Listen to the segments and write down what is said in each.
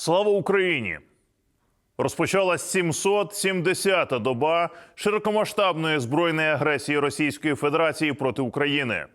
Слава Україні! Розпочалась 770-та доба широкомасштабної збройної агресії Російської Федерації проти України.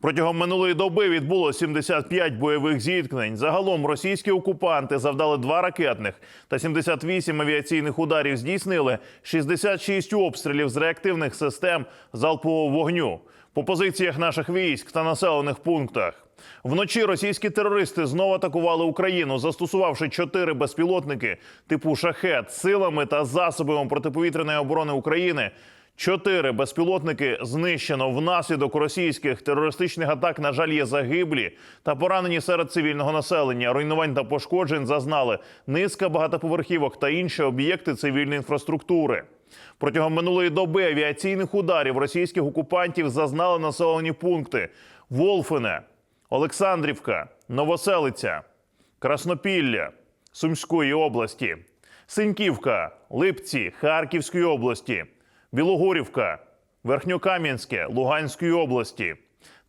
Протягом минулої доби відбуло 75 бойових зіткнень. Загалом російські окупанти завдали два ракетних та 78 авіаційних ударів. Здійснили 66 обстрілів з реактивних систем залпового вогню по позиціях наших військ та населених пунктах. Вночі російські терористи знову атакували Україну, застосувавши чотири безпілотники типу шахет силами та засобами протиповітряної оборони України. Чотири безпілотники знищено внаслідок російських терористичних атак. На жаль, є загиблі та поранені серед цивільного населення. Руйнувань та пошкоджень зазнали низка багатоповерхівок та інші об'єкти цивільної інфраструктури. Протягом минулої доби авіаційних ударів російських окупантів зазнали населені пункти Волфине, Олександрівка, Новоселиця, Краснопілля Сумської області, Синьківка, Липці Харківської області, Білогорівка, Верхньокам'янське Луганської області,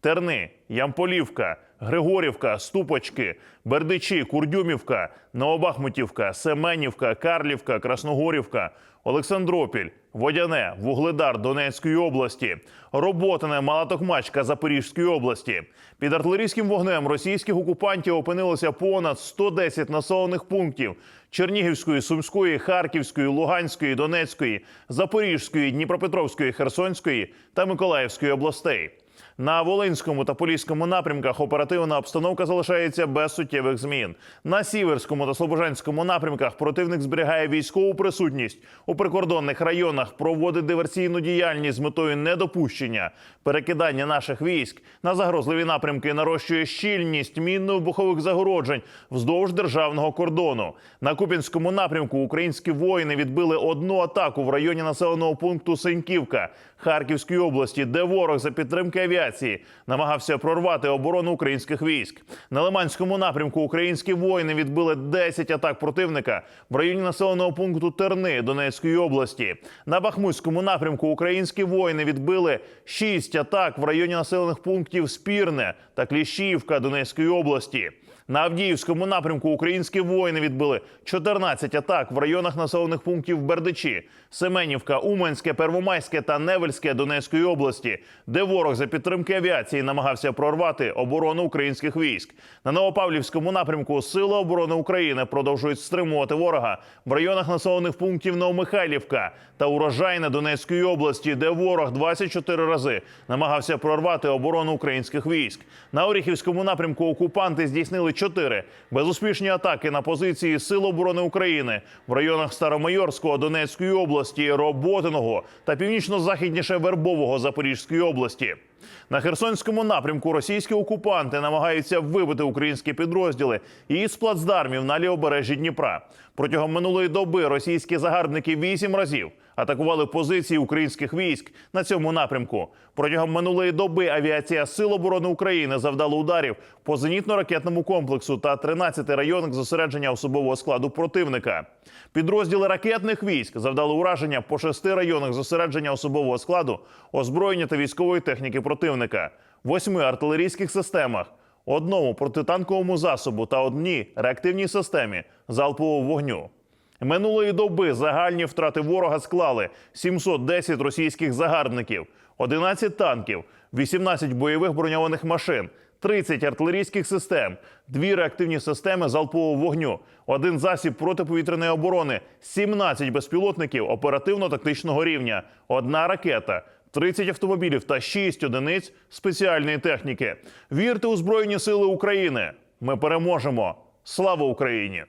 Терни, Ямполівка, Григорівка, Ступочки, Бердичі, Курдюмівка, Новобахмутівка, Семенівка, Карлівка, Красногорівка, Олександропіль, Водяне, Вугледар Донецької області, Роботине, Малатокмачка Запорізької області. Під артилерійським вогнем російських окупантів опинилося понад 110 населених пунктів Чернігівської, Сумської, Харківської, Луганської, Донецької, Запорізької, Дніпропетровської, Херсонської та Миколаївської областей. На Волинському та Поліському напрямках оперативна обстановка залишається без суттєвих змін. На Сіверському та Слобожанському напрямках противник зберігає військову присутність у прикордонних районах, проводить диверсійну діяльність з метою недопущення перекидання наших військ на загрозливі напрямки, нарощує щільність мінно-вибухових загороджень вздовж державного кордону. На Купінському напрямку українські воїни відбили одну атаку в районі населеного пункту Сеньківка Харківської області, де ворог за підтримки авіації намагався прорвати оборону українських військ. На Лиманському напрямку українські воїни відбили 10 атак противника в районі населеного пункту Терни Донецької області. На Бахмутському напрямку українські воїни відбили 6 атак в районі населених пунктів Спірне та Кліщіївка Донецької області. На Авдіївському напрямку українські воїни відбили 14 атак в районах населених пунктів Бердичі, Семенівка, Уманське, Первомайське та Невельське Донецької області, де ворог за підтримки авіації намагався прорвати оборону українських військ. На Новопавлівському напрямку Сили оборони України продовжують стримувати ворога в районах населених пунктів Новомихайлівка та Урожайна Донецької області, де ворог 24 рази намагався прорвати оборону українських військ. На Оріхівському напрямку окупанти здійснили чотири безуспішні атаки на позиції Сил оборони України в районах Старомайорського Донецької області, Роботиного та північно-західніше Вербового Запорізької області. На Херсонському напрямку російські окупанти намагаються вибити українські підрозділи із плацдармів на лівобережжі Дніпра. Протягом минулої доби російські загарбники вісім разів атакували позиції українських військ на цьому напрямку. Протягом минулої доби авіація Сил оборони України завдала ударів по зенітно-ракетному комплексу та 13 районах зосередження особового складу противника. Підрозділи ракетних військ завдали ураження по шести районах зосередження особового складу, озброєння та військової техніки противника, восьми артилерійських системах, одному протитанковому засобу та одній реактивній системі залпового вогню. Минулої доби загальні втрати ворога склали 710 російських загарбників, 11 танків, 18 бойових броньованих машин, 30 артилерійських систем, дві реактивні системи залпового вогню, один засіб протиповітряної оборони, 17 безпілотників оперативно-тактичного рівня, одна ракета. 30 автомобілів та 6 одиниць спеціальної техніки. Вірте у Збройні Сили України. Ми переможемо. Слава Україні!